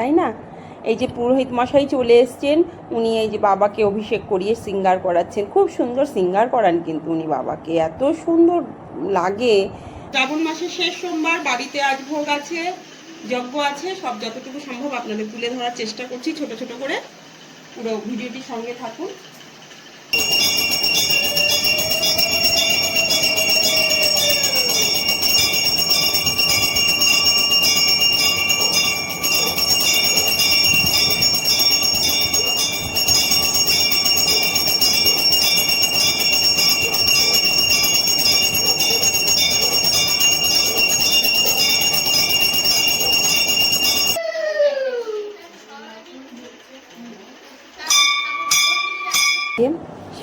তাই না? এই যে পুরোহিত মশাই চলে এসছেন, উনি এই যে বাবাকে অভিষেক করিয়ে সিঙ্গার করাচ্ছেন। খুব সুন্দর সিঙ্গার করান কিন্তু উনি বাবাকে। এত সুন্দর লাগে। শ্রাবণ মাসের শেষ সোমবার, বাড়িতে আজ ভোগ আছে, যজ্ঞ আছে, সব যতটুকু সম্ভব আপনাদের তুলে ধরার চেষ্টা করছি। ছোট ছোট করে পুরো ভিডিওটি সঙ্গে থাকুন।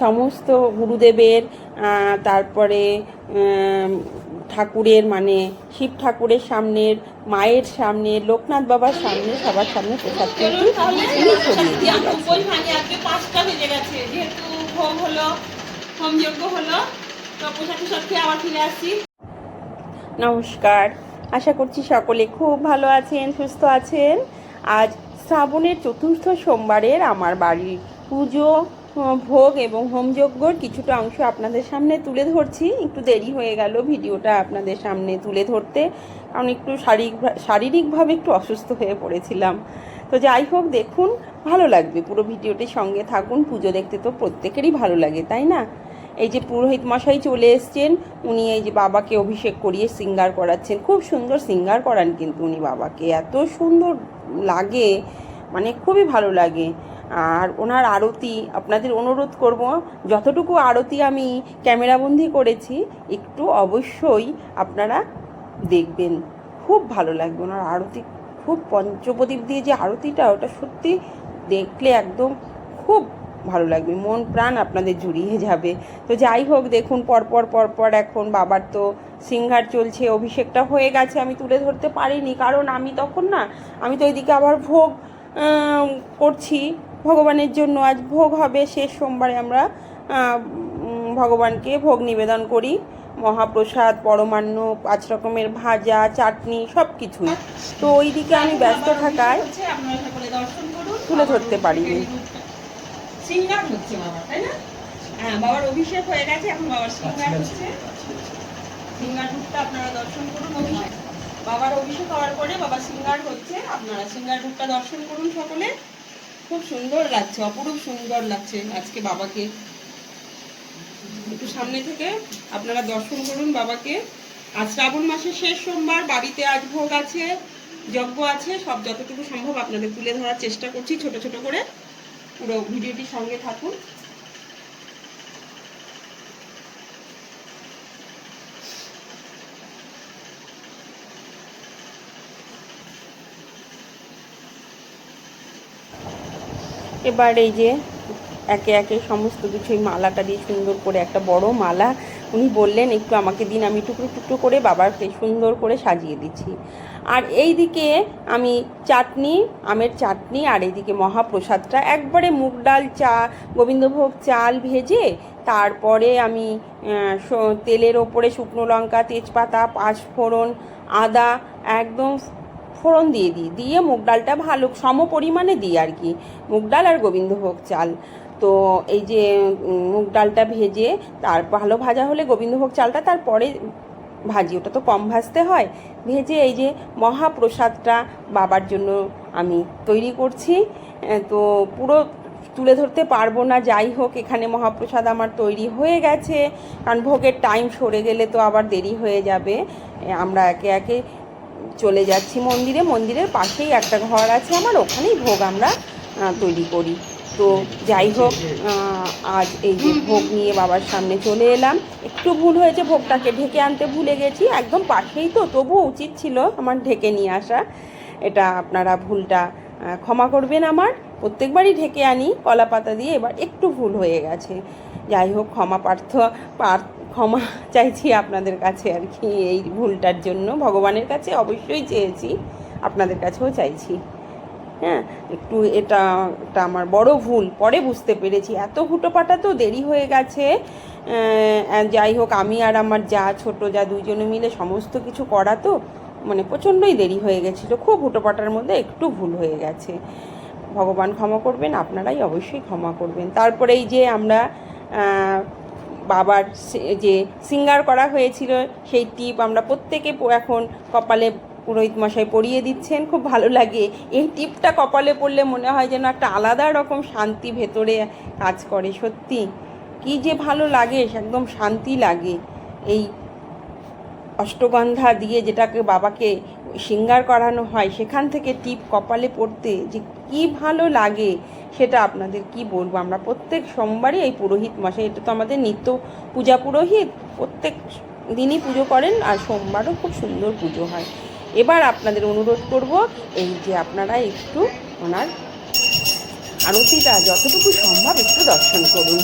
সমস্ত গুরুদেবের তারপরে ঠাকুরের মানে শিব ঠাকুরের সামনের মায়ের সামনে লোকনাথ বাবার সামনে সবার সামনে প্রসাদ কিন্তু আসছি। নমস্কার। আশা করছি সকলে খুব ভালো আছেন সুস্থ আছেন। আজ শ্রাবণের চতুর্থ সোমবারের আমার বাড়ির পুজো। ভোগ এবং হোমযজ্ঞর কিছুটা অংশ আপনাদের সামনে তুলে ধরছি। একটু দেরি হয়ে গেল ভিডিওটা আপনাদের সামনে তুলে ধরতে, কারণ একটু শারীরিক শারীরিকভাবে একটু অসুস্থ হয়ে পড়েছিলাম। তো যাই হোক, দেখুন, ভালো লাগবে পুরো ভিডিওটির সঙ্গে থাকুন, পুজো দেখতে তো প্রত্যেকেরই ভালো লাগে, তাই না? এই যে পুরোহিত মশাই চলে এসছেন, উনি এই যে বাবাকে অভিষেক করিয়ে সিঙ্গার করাচ্ছেন। খুব সুন্দর সিঙ্গার করান কিন্তু উনি বাবাকে, এত সুন্দর লাগে মানে খুবই ভালো লাগে। আর ওনার আরতি, আপনাদের অনুরোধ করব, যতটুকু আরতি আমি ক্যামেরাবন্দি করেছি, একটু অবশ্যই আপনারা দেখবেন। খুব ভালো লাগবে ওনার আরতি, খুব পঞ্চপ্রদীপ দিয়ে যে আরতিটা, ওটা সত্যি দেখলে একদম খুব ভালো লাগবে, মন প্রাণ আপনাদের জুড়িয়ে যাবে। তো যাই হোক, দেখুন পরপর পরপর এখন বাবার তো সিঙ্গার চলছে, অভিষেকটা হয়ে গেছে, আমি তুলে ধরতে পারিনি, কারণ আমি তখন না, আমি তো এদিকে আবার ভোগ করছি ভগবানের জন্য আজ ভোগ হবে শেষ সোমবারে আমরা ভগবানকে ভোগ নিবেদন করি। মহাপ্রসাদ, পরমান্ন, পাঁচ রকমের ভাজা, চাটনি সব কিছুই তো ওইদিকে আমি ব্যস্ত থাকায় তুলে ধরতে পারিনি। হ্যাঁ বাবার অভিষেক হওয়ার পরে বাবা সিঙ্গার হচ্ছে, আপনারা সিঙ্গার রূপটা দর্শন করুন সকলে। খুব সুন্দর লাগছে, অপরূপ সুন্দর লাগছে আজকে বাবাকে। একটু সামনে থেকে আপনারা দর্শন করুন বাবাকে। আজ শ্রাবণ মাসের শেষ সোমবার, বাড়িতে আজ ভোগ আছে, যজ্ঞ আছে, সব যতটুকু সম্ভব আপনাদের তুলে ধরার চেষ্টা করছি ছোট ছোট করে। পুরো ভিডিওটির সঙ্গে থাকুন। এবার এই যে একে একে সমস্ত কিছু মালাটা দিয়ে সুন্দর করে একটা বড় মালা। উনি বললেন, একটু আমাকে দিন, আমি টুকরো টুকরো করে বাবাকে সুন্দর করে সাজিয়ে দিচ্ছি। আর এই দিকে আমি চাটনি, আমের চাটনি আর এইদিকে মহাপ্রসাদটা। একবারে মুগ ডাল চা, গোবিন্দভোগ চাল ভেজে তারপরে আমি তেলের ওপরে শুকনো লঙ্কা, তেজপাতা, পাঁচফোড়ন, আদা, একদম ফোড়ন দিয়ে দিই। দিয়ে মুগ ডালটা ভালো সম পরিমাণে দিই আর কি। মুগ ডাল আর গোবিন্দভোগ চাল। তো এই যে মুগ ডালটা ভেজে তার ভালো ভাজা হলে গোবিন্দভোগ চালটা তারপরে ভাজি। ওটা তো কম ভাজতে হয়। ভেজে এই যে মহাপ্রসাদটা বাবার জন্য আমি তৈরি করছি। তো পুরো তুলে ধরতে পারব না। যাই হোক, এখানে মহাপ্রসাদ আমার তৈরি হয়ে গেছে। কারণ ভোগের টাইম সরে গেলে তো আবার দেরি হয়ে যাবে। আমরা একে একে চলে যাচ্ছি মন্দিরে। মন্দিরের পাশেই একটা ঘর আছে আমার, ওখানেই ভোগ আমরা তৈরি করি। তো যাই হোক আজ এই যে ভোগ নিয়ে বাবার সামনে চলে এলাম। একটু ভুল হয়েছে ভোগটাকে ঢেকে আনতে, ভুলে গেছি। একদম পাশেই তো, তবুও উচিত ছিল আমার ঢেকে নিয়ে আসা। এটা আপনারা ভুলটা ক্ষমা করবেন আমার। প্রত্যেকবারই ঢেকে আনি কলা পাতা দিয়ে, এবার একটু ভুল হয়ে গেছে। যাই হোক, ক্ষমা পার্থ পার- ক্ষমা চাইছি আপনাদের কাছে আর কি, এই ভুলটার জন্য। ভগবানের কাছে অবশ্যই চেয়েছি, আপনাদের কাছেও চাইছি। হ্যাঁ একটু এটা একটা আমার বড় ভুল, পরে বুঝতে পেরেছি। এত হুটোপাটা তো দেরি হয়ে গেছে। যাই হোক, আমি আর আমার যা ছোট যা দুইজনে মিলে সমস্ত কিছু করা তো মানে প্রচণ্ডই দেরি হয়ে গেছিল। খুব হুটোপাটার মধ্যে একটু ভুল হয়ে গেছে। ভগবান ক্ষমা করবেন, আপনারাই অবশ্যই ক্ষমা করবেন। তারপরে এই যে আমরা বাবার যে সিঙ্গার করা হয়েছিল, সেই টিপ আমরা প্রত্যেকে এখন কপালে পুরোহিত মশাই পরিয়ে দিচ্ছেন। খুব ভালো লাগে। এই টিপটা কপালে পড়লে মনে হয় যেন একটা আলাদা রকম শান্তি ভেতরে কাজ করে, সত্যি। কি যে ভালো লাগে, একদম শান্তি লাগে। এই অষ্টগন্ধা দিয়ে যেটাকে বাবাকে সিঙ্গার করানো হয়, সেখান থেকে টিপ কপালে পড়তে যে কি ভালো লাগে সেটা আপনাদের কি বলব? আমরা প্রত্যেক সোমবারই এই পুরোহিত মাসে এটা তো আমাদের নিত্য পূজা পুরোহিত, প্রত্যেক দিনই পুজো করেন আর সোমবারও খুব সুন্দর পুজো হয়। এবার আপনাদের অনুরোধ করব এই যে আপনারা একটু ওনার আরতিটা যতটুকু সম্ভব একটু দর্শন করুন।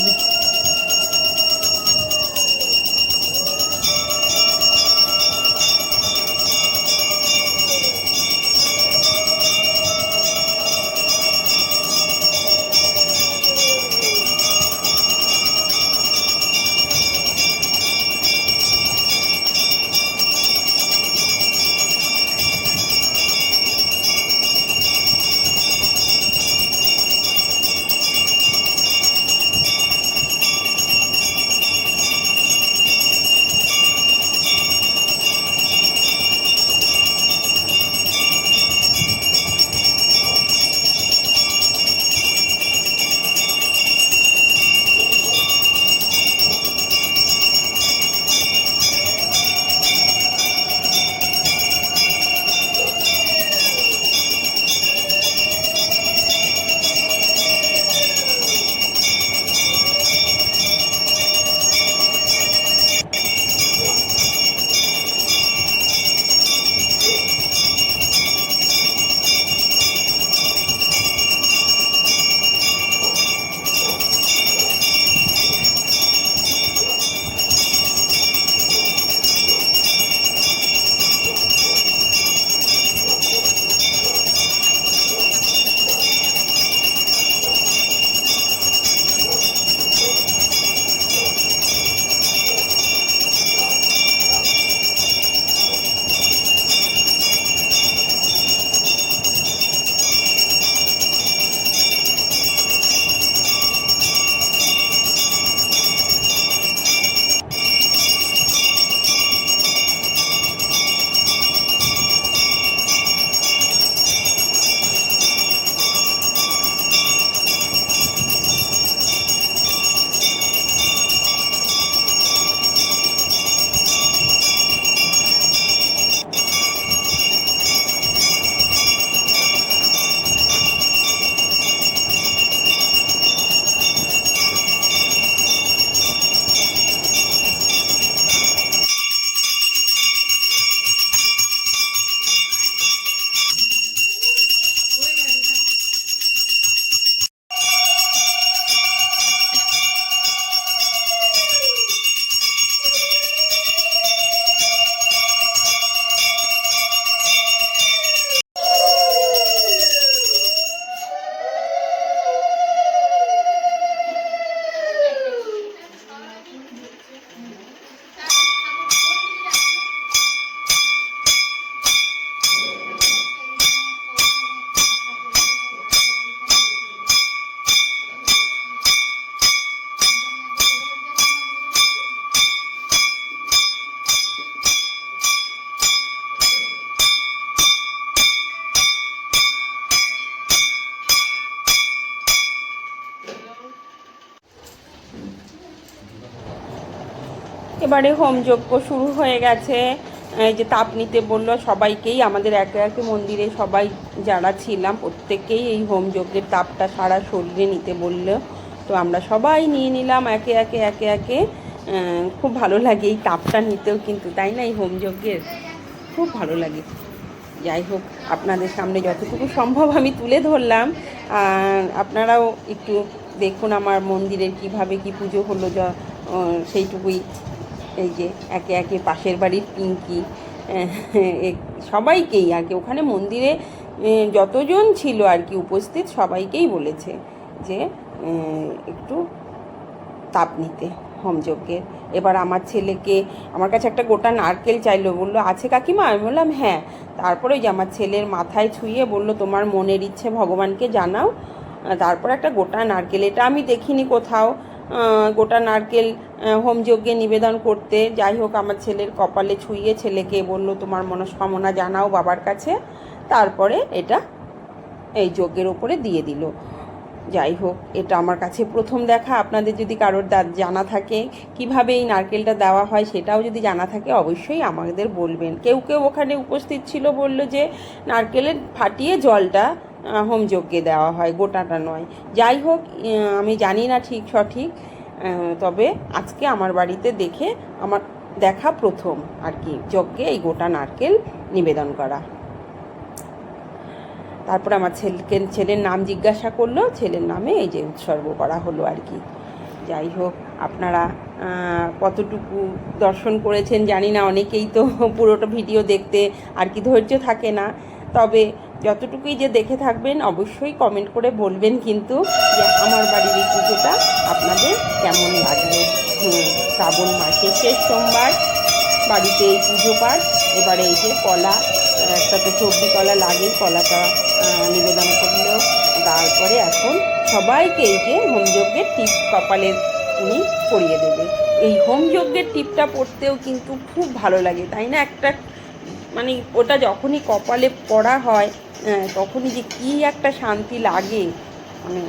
এবারে হোমযজ্ঞ শুরু হয়ে গেছে। এই যে তাপ নিতে বলল, সবাইকেই আমাদের একে একে মন্দিরে সবাই যারা ছিলাম, প্রত্যেককেই এই হোমযজ্ঞের তাপটা সারা শরীরে নিতে বলল। তো আমরা সবাই নিয়ে নিলাম একে একে একে একে। খুব ভালো লাগে এই তাপটা নিতেও কিন্তু, তাই না? এই হোমযজ্ঞের খুব ভালো লাগে। যাই হোক, আপনাদের সামনে যতটুকু সম্ভব আমি তুলে ধরলাম। আর আপনারাও একটু দেখুন আমার মন্দিরের কীভাবে কি পুজো হলো সেইটুকুই এই যে একে একে পাশের বাড়ির পিঙ্কি সবাইকেই আর কি। ওখানে মন্দিরে যতজন ছিল আর কি উপস্থিত, সবাইকেই বলেছে যে একটু তাপ নিতে হোমযজ্ঞের এবার আমার ছেলেকে, আমার কাছে একটা গোটা নারকেল চাইলো, বলল, আছে কাকিমা? আমি বললাম হ্যাঁ। তারপরে যে আমার ছেলের মাথায় ছুঁয়ে বলল, তোমার মনের ইচ্ছে ভগবানকে জানাও। তারপর একটা গোটা নারকেল, এটা আমি দেখিনি কোথাও। গোটা নারকেল হোমযজ্ঞে নিবেদন করতে যাই হোক আমার ছেলের কপালে ছুঁয়ে ছেলেকে বলল, তোমার মনস্কামনা জানাও বাবার কাছে। তারপরে এটা এই যজ্ঞের ওপরে দিয়ে দিল। যাই হোক, এটা আমার কাছে প্রথম দেখা। আপনাদের যদি কারোর জানা থাকে কীভাবে এই নারকেলটা দেওয়া হয়, সেটাও যদি জানা থাকে অবশ্যই আমাদের বলবেন। কেউ কেউ ওখানে উপস্থিত ছিল বলল যে, নারকেলের ফাটিয়ে জলটা আহ, হোমযজ্ঞে দেওয়া হয় গোটাটা নয়। যাই হোক আমি জানি না ঠিক সঠিক তবে আজকে আমার বাড়িতে দেখে আমার দেখা প্রথম আর কি যজ্ঞে এই গোটা নারকেল নিবেদন করা। তারপর আমার ছেলেকে ছেলের নাম জিজ্ঞাসা করল ছেলের নামে এই যে উৎসর্গ করা হলো আর কি। যাই হোক আপনারা কতটুকু দর্শন করেছেন জানি না অনেকেই তো পুরোটা ভিডিও দেখতে আর কি ধৈর্য থাকে না। তবে যতটুকুই যে দেখে থাকবেন অবশ্যই কমেন্ট করে বলবেন কিন্তু যে আমার বাড়ির এই পুজোটা আপনাদের কেমন লাগল? হুম, শ্রাবণ মাসের শেষ সোমবার বাড়িতে এই পুজো পাঠ এবারে এই যে কলা একটা তো সবজি কলা লাগে কলাটা নিবেদন করলেও তারপরে এখন সবাইকে এই যে হোমযজ্ঞের টিপ কপালে উনি পরিয়ে দেবে। এই হোমযজ্ঞের টিপটা পড়তেও কিন্তু খুব ভালো লাগে তাই না? একটা মানে ওটা যখনই কপালে পড়া হয় তখনই যে কী একটা শান্তি লাগে মানে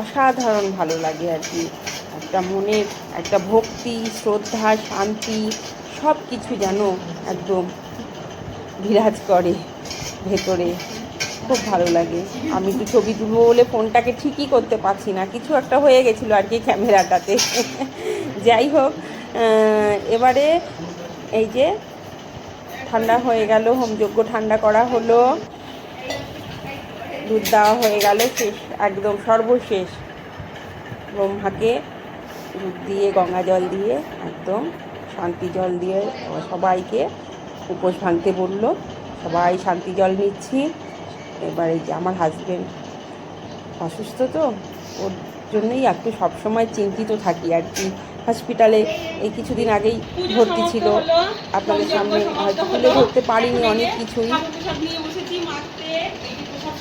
অসাধারণ ভালো লাগে আর কি। একটা মনের একটা ভক্তি, শ্রদ্ধা, শান্তি সব কিছু যেন একদম বিরাজ করে ভেতরে। খুব ভালো লাগে। আমি তো ছবি তুলবো বলে ফোনটাকে ঠিকই করতে পারছি না। কিছু একটা হয়ে গেছিল আর কি ক্যামেরাটাতে। যাই হোক এবারে এই যে ঠান্ডা হয়ে গেল, হোমযজ্ঞ ঠান্ডা করা হলো। দুধ দেওয়া হয়ে গেল, শেষ, একদম সর্বশেষ। ব্রহ্মাকে দুধ দিয়ে, গঙ্গা জল দিয়ে, একদম শান্তি জল দিয়ে সবাইকে উপোস ভাঙতে বলল। সবাই শান্তি জল নিচ্ছি। এবারে যে আমার হাজব্যান্ড অসুস্থ তো, ওর জন্যই একটু সবসময় চিন্তিত থাকি আর কি। হসপিটালে এই কিছুদিন আগেই ভর্তি ছিল। আপনাদের সামনে হয়তো। তুলে ধরতে পারিনি অনেক কিছুই ঠাকুর প্রসাদ নিয়ে বসেছি মাখতে এই যে প্রসাদ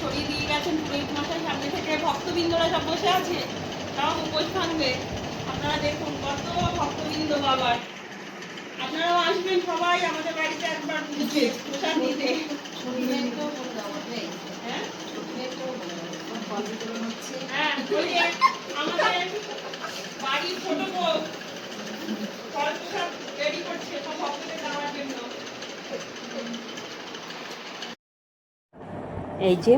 গেছেন পুরোহিত মশাই সামনে থেকে, ভক্তবৃন্দরা সব বসে আছে। তাও উপোস ভাঙবে আপনারা দেখুন, কত ভক্তবৃন্দ বাবার। আপনারাও আসবেন সবাই আমাদের বাড়িতে একবার প্রসাদ নিতে। হ্যাঁ? হ্যাঁ প্রসাদ রেডি এই যে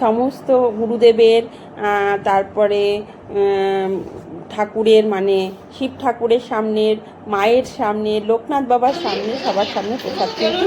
সমস্ত গুরুদেবের তারপরে ঠাকুরের মানে শিব ঠাকুরের সামনের মায়ের সামনে লোকনাথ বাবার সামনে সবার সামনে প্রসাদ কিন্তু